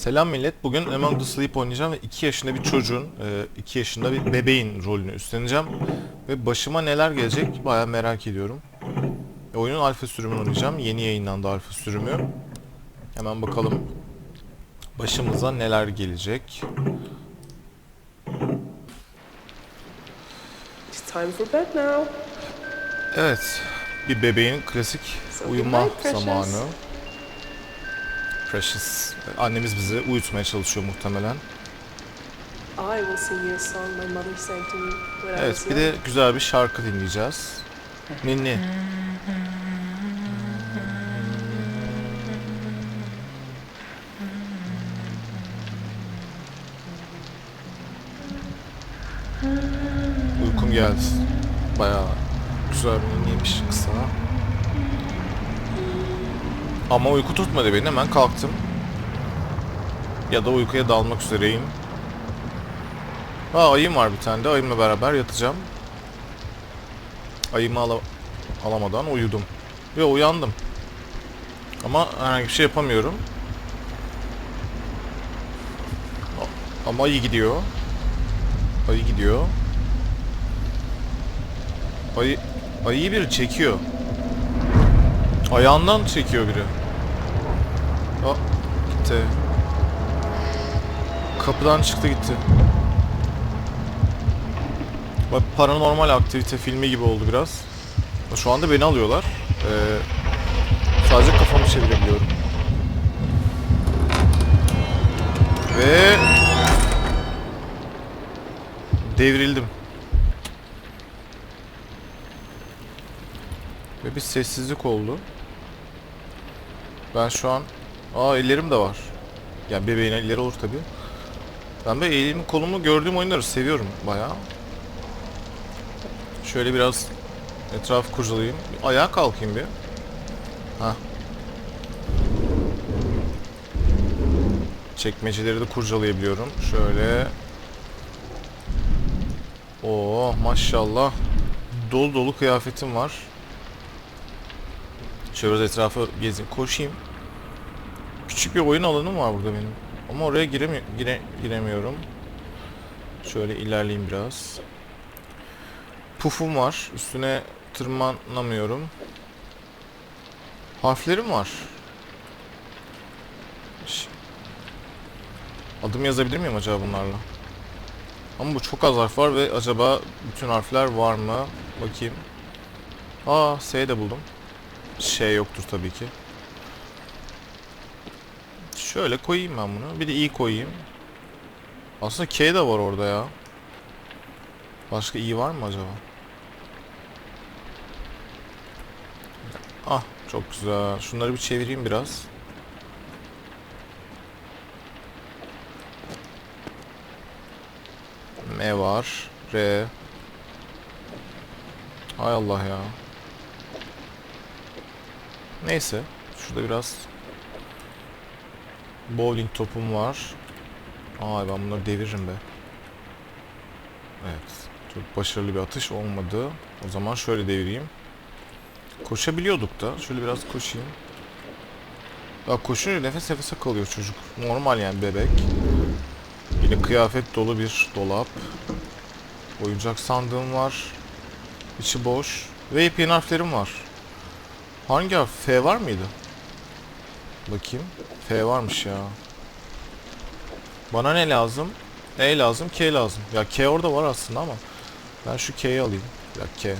Selam millet. Bugün Among the Sleep oynayacağım ve 2 yaşında bir çocuğun, 2 yaşında bir bebeğin rolünü üstleneceğim. Ve başıma neler gelecek bayağı merak ediyorum. E, oyunun alfa sürümünü oynayacağım. Yeni yayınlandı alfa sürümü. Hemen bakalım başımıza neler gelecek. It's time for bed now. Evet, bir bebeğin klasik uyuma zamanı. Precious. Annemiz bizi uyutmaya çalışıyor muhtemelen. Evet, bir de güzel bir şarkı dinleyeceğiz. Ninni. Uykum geldi. Bayağı güzel bir ninniymiş kısa. Ama uyku tutmadı beni hemen kalktım. Ya da uykuya dalmak üzereyim. Aa ayım var bir tane de ayımla beraber yatacağım. Ayımı ala- alamadan uyudum. Ve uyandım. Ama herhangi bir şey yapamıyorum. Ama ayı gidiyor. Ayı gidiyor. Ayı, ayıyı biri çekiyor. Ayağından çekiyor biri. Aa, gitti. Kapıdan çıktı gitti. Bak paranormal aktivite filmi gibi oldu biraz. Şu anda beni alıyorlar. Ee, sadece kafamı çevirebiliyorum. Ve devrildim. Ve bir sessizlik oldu. Ben şu an... Aa ellerim de var. Yani bebeğin elleri olur tabi. Ben böyle elimi kolumu gördüğüm oyunları seviyorum bayağı. Şöyle biraz etraf kurcalayayım. Bir ayağa kalkayım bir. Hah. Çekmeceleri de kurcalayabiliyorum. Şöyle. Oo maşallah. Dolu dolu kıyafetim var. Şöyle etrafı gezeyim. Koşayım. Küçük bir oyun alanım var burada benim. Ama oraya giremi gire giremiyorum. Şöyle ilerleyeyim biraz. Pufum var. Üstüne tırmanamıyorum. Harflerim var. Ş- Adım yazabilir miyim acaba bunlarla? Ama bu çok az harf var ve acaba bütün harfler var mı? Bakayım. Aa, S de buldum. Şey yoktur tabii ki. Şöyle koyayım ben bunu. Bir de i koyayım. Aslında K de var orada ya. Başka i var mı acaba? Ah çok güzel. Şunları bir çevireyim biraz. M var. R. Hay Allah ya. Neyse. Şurada biraz bowling topum var. Ay ben bunları deviririm be. Evet. Çok başarılı bir atış olmadı. O zaman şöyle devireyim. Koşabiliyorduk da. Şöyle biraz koşayım. Ya koşunca nefes nefese kalıyor çocuk. Normal yani bebek. Yine kıyafet dolu bir dolap. Oyuncak sandığım var. İçi boş. Ve yepyeni harflerim var. Hangi harf? F var mıydı? Bakayım. F varmış ya. Bana ne lazım? E lazım, K lazım. Ya K orada var aslında ama ben şu K'yi alayım. Ya K.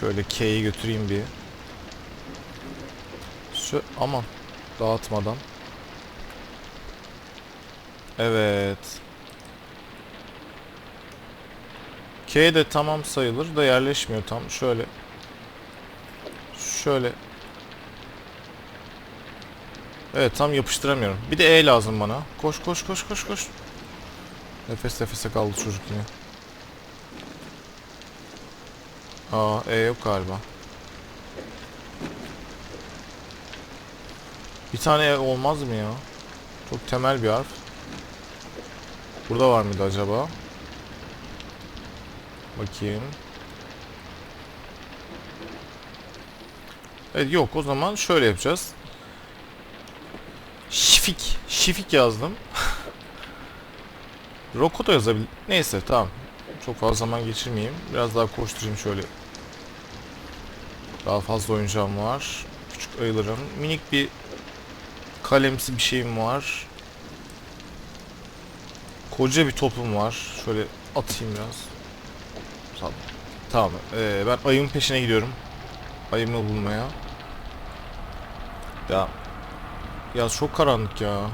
Şöyle K'yi götüreyim bir. Şu aman dağıtmadan. Evet. K de tamam sayılır da yerleşmiyor tam. Şöyle. Şöyle. Evet tam yapıştıramıyorum. Bir de E lazım bana. Koş koş koş koş koş. Nefes nefese kaldı çocuk yine. Aa E yok galiba. Bir tane E olmaz mı ya? Çok temel bir harf. Burada var mıydı acaba? Bakayım. Evet yok o zaman şöyle yapacağız. Şifik. Şifik yazdım. Roko da yazabilir. Neyse tamam. Çok fazla zaman geçirmeyeyim. Biraz daha koşturayım şöyle. Daha fazla oyuncağım var. Küçük ayılarım. Minik bir kalemsi bir şeyim var. Koca bir topum var. Şöyle atayım biraz. Tamam. Tamam. Ee, ben ayımın peşine gidiyorum. Ayımı bulmaya. Ya. Ya çok karanlık ya.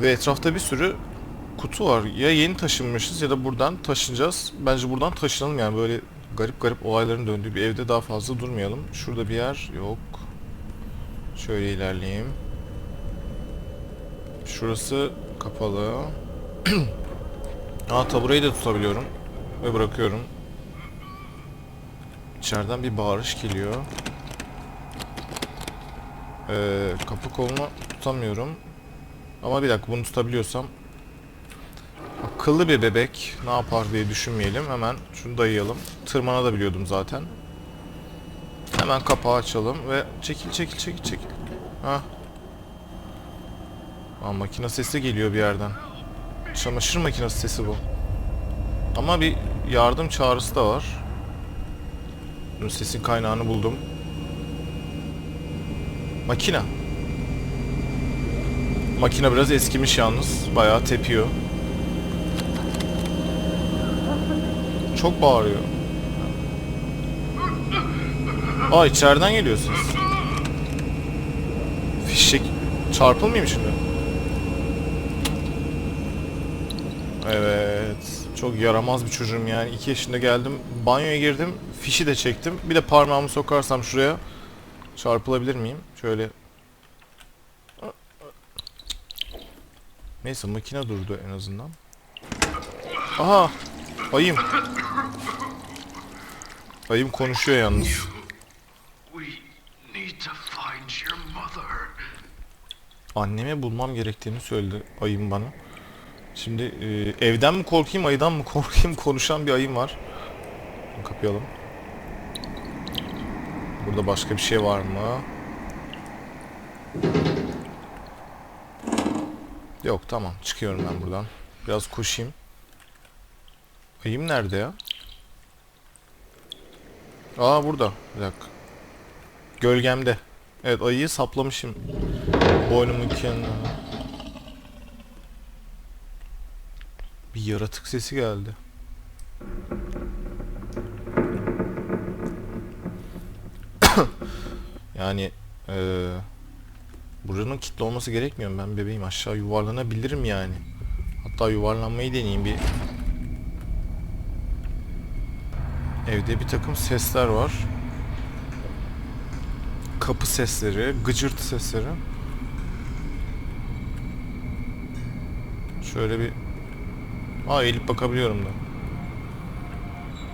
Ve etrafta bir sürü kutu var. Ya yeni taşınmışız ya da buradan taşınacağız. Bence buradan taşınalım yani böyle garip garip olayların döndüğü bir evde daha fazla durmayalım. Şurada bir yer yok. Şöyle ilerleyeyim. Şurası kapalı. Aa taburayı da tutabiliyorum. Ve bırakıyorum. İçeriden bir bağırış geliyor. Ee, kapı kolunu tutamıyorum. Ama bir dakika bunu tutabiliyorsam akıllı bir bebek ne yapar diye düşünmeyelim. Hemen şunu dayayalım. Tırmana da biliyordum zaten. Hemen kapağı açalım ve çekil çekil çekil çekil. Ha. Aa, makine sesi geliyor bir yerden. Çamaşır makinesi sesi bu. Ama bir yardım çağrısı da var. Sesin kaynağını buldum. Makina. Makine biraz eskimiş yalnız. Bayağı tepiyor. Çok bağırıyor. Aa içeriden geliyorsunuz. Fişek çarpılmayayım şimdi. Evet. Çok yaramaz bir çocuğum yani. 2 yaşında geldim. Banyoya girdim. Fişi de çektim. Bir de parmağımı sokarsam şuraya çarpılabilir miyim? Şöyle. Neyse makine durdu en azından. Aha! Ayım. Ayım konuşuyor yalnız. We need to find your mother. Annemi bulmam gerektiğini söyledi ayım bana. Şimdi e, evden mi korkayım, ayıdan mı korkayım konuşan bir ayım var. Kapayalım. Burada başka bir şey var mı? Yok tamam çıkıyorum ben buradan. Biraz koşayım. Ayım nerede ya? Aa burada. Bir dakika. Gölgemde. Evet ayıyı saplamışım. Boynumun kenarına. Bir yaratık sesi geldi. yani eee buranın kilitli olması gerekmiyor? Ben bebeğim aşağı yuvarlanabilirim yani. Hatta yuvarlanmayı deneyeyim bir. Evde bir takım sesler var. Kapı sesleri, gıcırtı sesleri. Şöyle bir Aa eğilip bakabiliyorum da.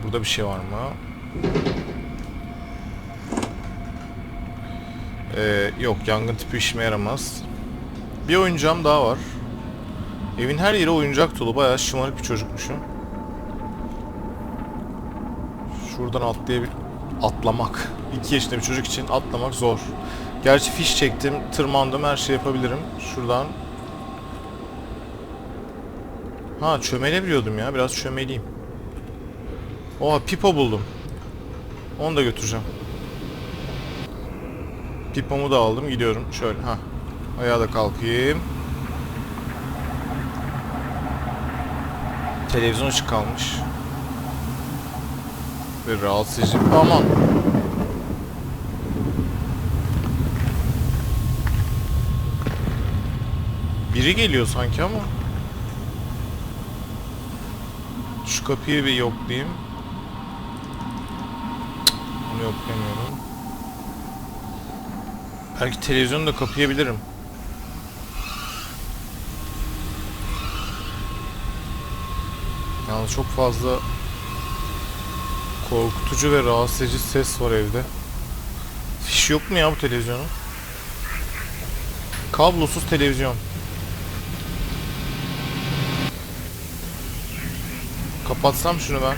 Burada bir şey var mı? Ee, yok yangın tipi işime yaramaz. Bir oyuncağım daha var. Evin her yeri oyuncak dolu. Bayağı şımarık bir çocukmuşum. Şuradan atlayabil... Atlamak. 2 yaşında bir çocuk için atlamak zor. Gerçi fiş çektim, tırmandım, her şey yapabilirim. Şuradan Ha çömelebiliyordum ya. Biraz çömeleyim. Oha pipo buldum. Onu da götüreceğim. Pipomu da aldım. Gidiyorum. Şöyle. ha. Ayağa da kalkayım. Televizyon açık kalmış. Ve rahatsız. Aman. Biri geliyor sanki ama. Şu kapıyı bir yoklayayım. Bunu yoklayamıyorum. Belki televizyonu da kapayabilirim. Yalnız çok fazla korkutucu ve rahatsız edici ses var evde. Fiş yok mu ya bu televizyonun? Kablosuz televizyon. Kapatsam şunu ben.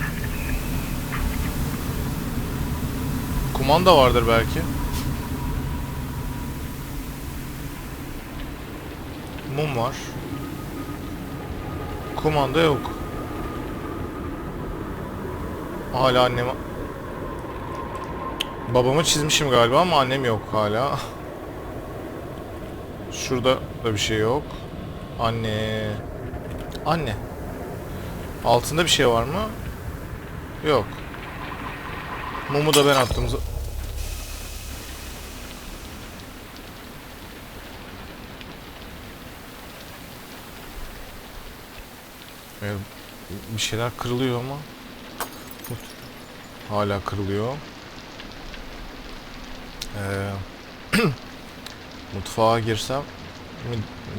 Kumanda vardır belki. Mum var. Kumanda yok. Hala annem... Babamı çizmişim galiba ama annem yok hala. Şurada da bir şey yok. Anne. Anne. Altında bir şey var mı? Yok. Mumu da ben attım. Ee, bir şeyler kırılıyor ama hala kırılıyor. Ee, mutfağa girsem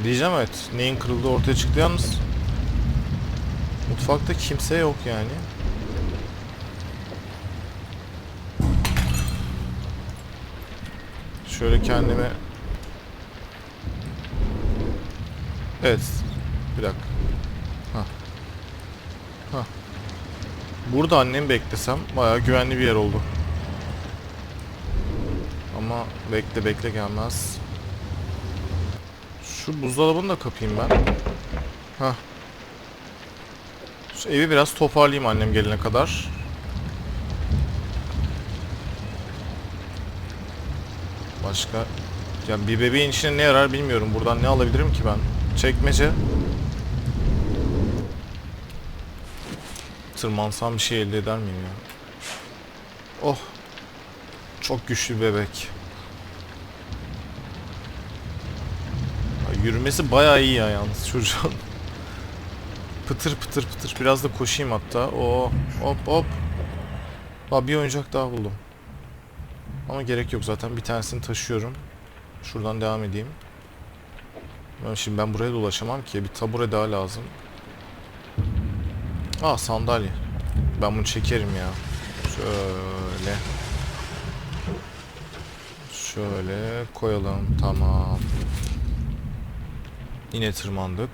diyeceğim evet. Neyin kırıldığı ortaya çıktı yalnız. Mutfakta kimse yok yani. Şöyle kendime Evet. Bir dakika. Hah. Hah. Burada annemi beklesem bayağı güvenli bir yer oldu. Ama bekle bekle gelmez. Şu buzdolabını da kapayım ben. Hah. Şu evi biraz toparlayayım annem gelene kadar. Başka... Ya bir bebeğin içine ne yarar bilmiyorum. Buradan ne alabilirim ki ben? Çekmece. Tırmansam bir şey elde eder miyim ya? Oh. Çok güçlü bebek. Ya yürümesi bayağı iyi ya yalnız çocuğun. pıtır pıtır pıtır. Biraz da koşayım hatta. Oo, hop hop. Aa, bir oyuncak daha buldum. Ama gerek yok zaten bir tanesini taşıyorum. Şuradan devam edeyim. Şimdi ben buraya da ulaşamam ki. Bir tabure daha lazım. Aa sandalye. Ben bunu çekerim ya. Şöyle. Şöyle koyalım. Tamam. Yine tırmandık.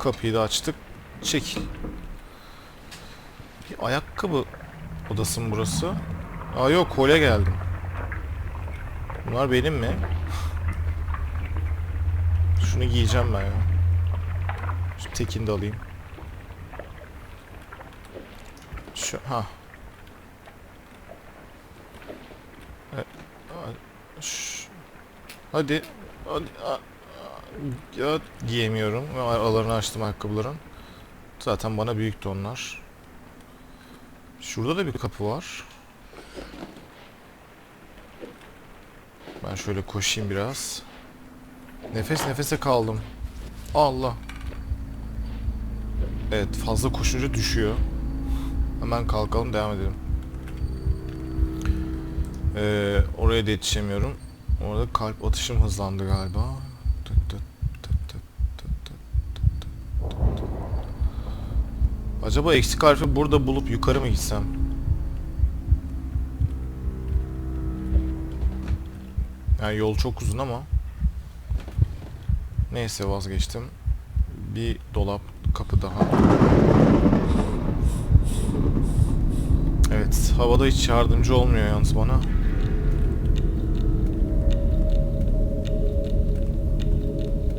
Kapıyı da açtık. Çekil. Bir ayakkabı odası mı burası? Aa yok kolye geldim. Bunlar benim mi? Şunu giyeceğim ben ya. Şu tekini de alayım. Şu ha. Ş- Hadi. Hadi. Ya giyemiyorum. Aralarını açtım ayakkabıların. Zaten bana büyüktü onlar. Şurada da bir kapı var. Ben şöyle koşayım biraz. Nefes nefese kaldım. Allah. Evet fazla koşunca düşüyor. Hemen kalkalım devam edelim. Ee, oraya da yetişemiyorum. Orada kalp atışım hızlandı galiba. Acaba eksik harfi burada bulup yukarı mı gitsem? Yani yol çok uzun ama Neyse vazgeçtim Bir dolap kapı daha Evet, havada hiç yardımcı olmuyor yalnız bana.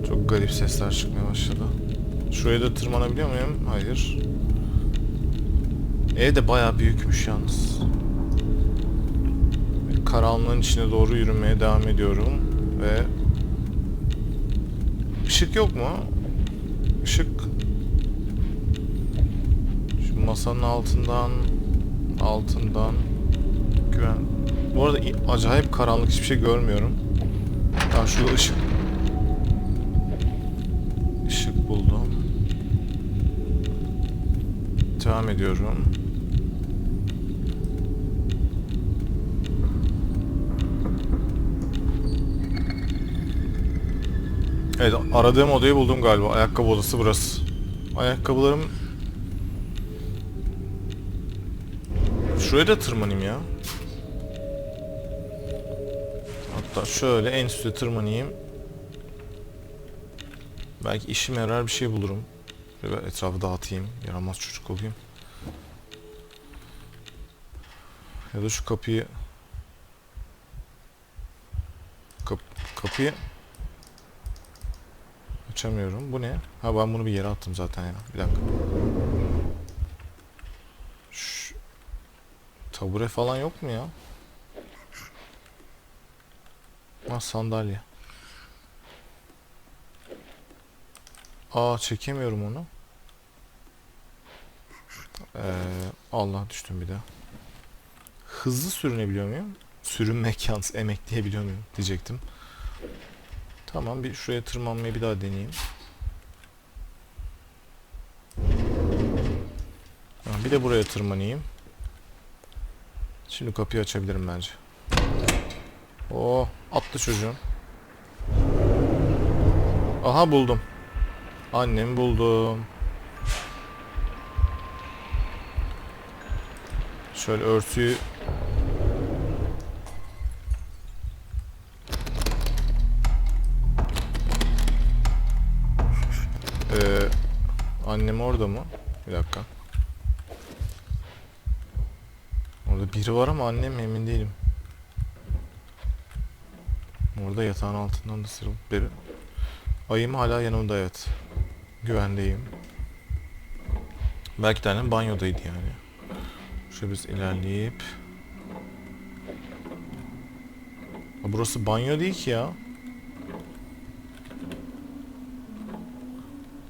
Çok garip sesler çıkmaya başladı. Şuraya da tırmanabiliyor muyum? Hayır. Ev de bayağı büyükmüş yalnız. Karanlığın içine doğru yürümeye devam ediyorum ve Işık yok mu? Işık. Şu masanın altından altından güven. Bu arada acayip karanlık hiçbir şey görmüyorum. Ha şurada ışık. Işık buldum. Devam ediyorum. Evet aradığım odayı buldum galiba. Ayakkabı odası burası. Ayakkabılarım... Şuraya da tırmanayım ya. Hatta şöyle en üstte tırmanayım. Belki işime yarar bir şey bulurum. Ve etrafı dağıtayım. Yaramaz çocuk olayım. Ya da şu kapıyı... Kap kapıyı Açamıyorum. Bu ne? Ha ben bunu bir yere attım zaten ya. Bir dakika. Tabure falan yok mu ya? Ha sandalye. Aa çekemiyorum onu. Ee, Allah düştüm bir daha. Hızlı sürünebiliyor muyum? Sürünmek yalnız emekleyebiliyor muyum diyecektim. Tamam bir şuraya tırmanmayı bir daha deneyeyim. Bir de buraya tırmanayım. Şimdi kapıyı açabilirim bence. Oo, attı çocuğum. Aha buldum. Annemi buldum. Şöyle örtüyü Ee, annem orada mı? Bir dakika. Orada biri var ama annem mi emin değilim. Orada yatağın altından da sırılıp biri. Ayım hala yanımda evet. Güvendeyim. Belki de annem banyodaydı yani. Şöyle biz ilerleyip. Ha, burası banyo değil ki ya.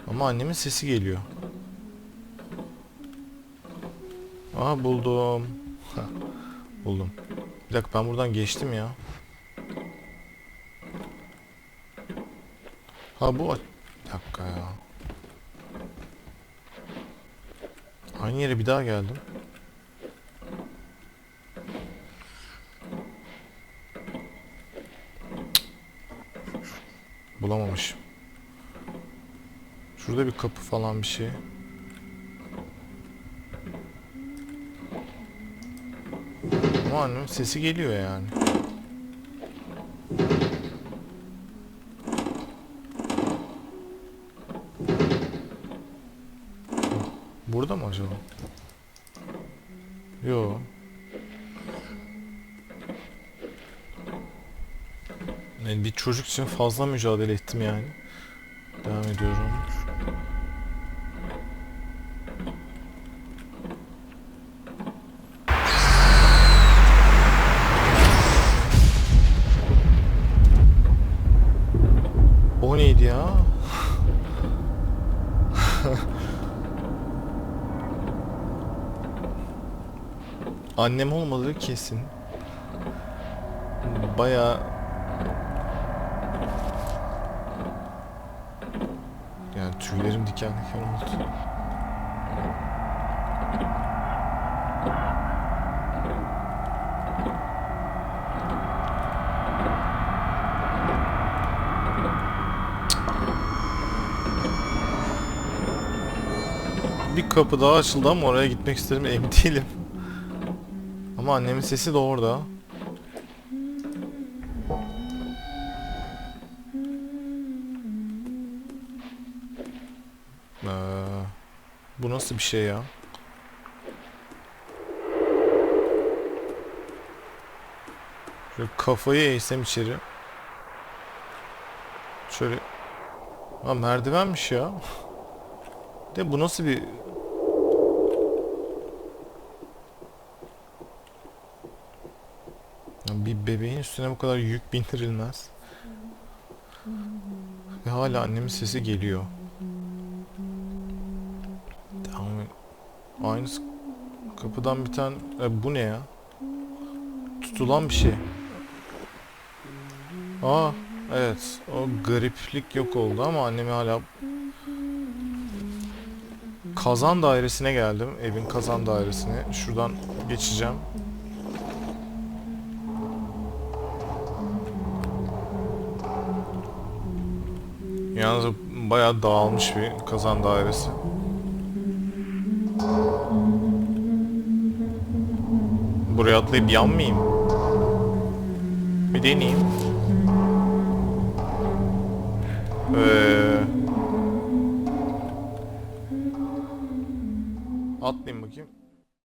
Ama annemin sesi geliyor. Aha buldum. Heh, buldum. Bir dakika ben buradan geçtim ya. Ha bu... Bir dakika ya. Aynı yere bir daha geldim. Bulamamışım. Şurada bir kapı falan bir şey. Annemin sesi geliyor yani. Burada mı acaba? Yo. Yani bir çocuk için fazla mücadele ettim yani. Devam ediyorum. O neydi ya? Annem olmadığı kesin. Baya yani tüylerim diken diken oldu. Bir kapı daha açıldı ama oraya gitmek istedim emin değilim. Ama annemin sesi de orada. Ee, bu nasıl bir şey ya? Şöyle kafayı eğsem içeri. Şöyle... Ha merdivenmiş ya. De bu nasıl bir... Ya Bir bebeğin üstüne bu kadar yük bindirilmez. Ve hala annemin sesi geliyor. Et. Aynı kapıdan bir tane... E, bu ne ya? Tutulan bir şey. Aa, evet. O gariplik yok oldu ama annemi hala... Kazan dairesine geldim. Evin kazan dairesine. Şuradan geçeceğim. Yalnız bayağı dağılmış bir kazan dairesi. Buraya atlayıp yanmayayım. Bir deneyeyim. Ee... Atlayayım bakayım.